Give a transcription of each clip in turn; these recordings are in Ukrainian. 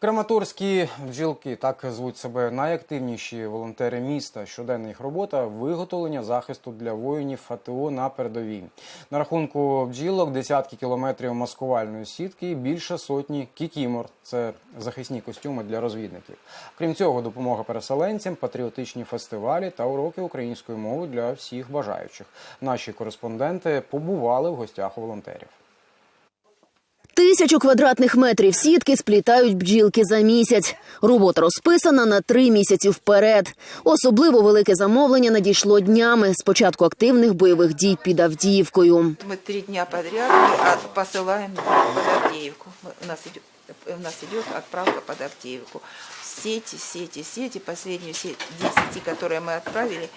Краматорські бджілки так звуть себе найактивніші волонтери міста. Щоденна їх робота виготовлення захисту для воїнів АТО на передовій. На рахунку бджілок десятки кілометрів маскувальної сітки більше сотні кікімор. Це захисні костюми для розвідників. Крім цього, допомога переселенцям, патріотичні фестивалі та уроки української мови для всіх бажаючих. Наші кореспонденти побували в гостях у волонтерів Тисячу квадратних метрів сітки сплітають бджілки за місяць. Робота розписана на три місяці вперед. Особливо велике замовлення надійшло днями з початку активних бойових дій під Авдіївкою. Мы три дня подряд мы от- посылаем под Авдеевку. Мы- У нас идет, у нас идет отправка под Авдеевку. Сети, сети, сети, последнюю сеть, 10, которые мы отправили,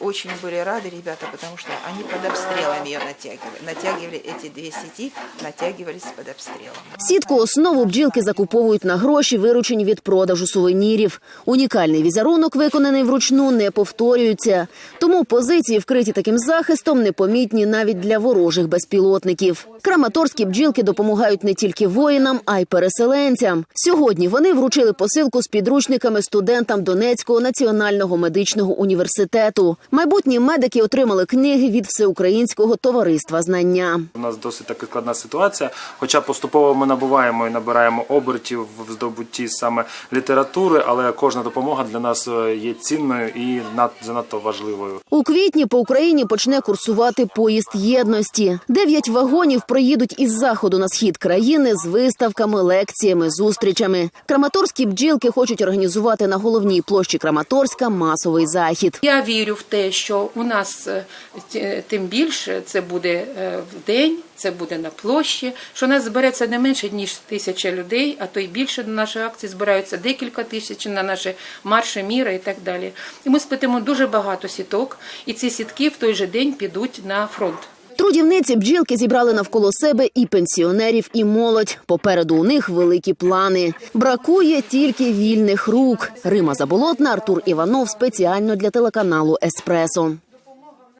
очень были рады ребята, потому что они под обстрелами ее натягивали. Натягивали эти две сети, натягивались под обстрелом. Сітку основу бджілки закуповують на гроші, виручені від продажу сувенірів. Унікальний візерунок, виконаний вручну, не повторюється. Тому позиції, вкриті таким захистом, непомітні навіть для ворожих безпілотників. Краматорські бджілки допомагають не тільки воїнам, а й переселенцям. Сьогодні вони вручили посилку з підручниками студентам Донецького національного медичного університету. Майбутні медики отримали книги від всеукраїнського товариства знання. У нас досить таки складна ситуація. Хоча поступово ми набуваємо і набираємо обертів в здобутті саме літератури, але кожна допомога для нас е, є цінною і над занадто важливою. У квітні по Україні почне курсувати поїзд єдності. Дев'ять вагонів проїдуть із заходу на схід країни з виставками, лекціями, зустрічами. Краматорські бджілки хочуть організувати на головній площі Краматорська масовий захід. Я вірю в те, що у нас е, тим більше це буде е, в день, це буде на площі, що нас збереться не менше ніж тисяча людей, а то й більше до нашої акції збираються декілька тисяч на наші марші міра і так далі. І ми спитимо дуже багато сіток, і ці сітки в той же день підуть на фронт. Трудівниці бджілки зібрали навколо себе і пенсіонерів, і молодь. Попереду у них великі плани. Бракує тільки вільних рук. Рима Заболотна, Артур Іванов спеціально для телеканалу Еспресо.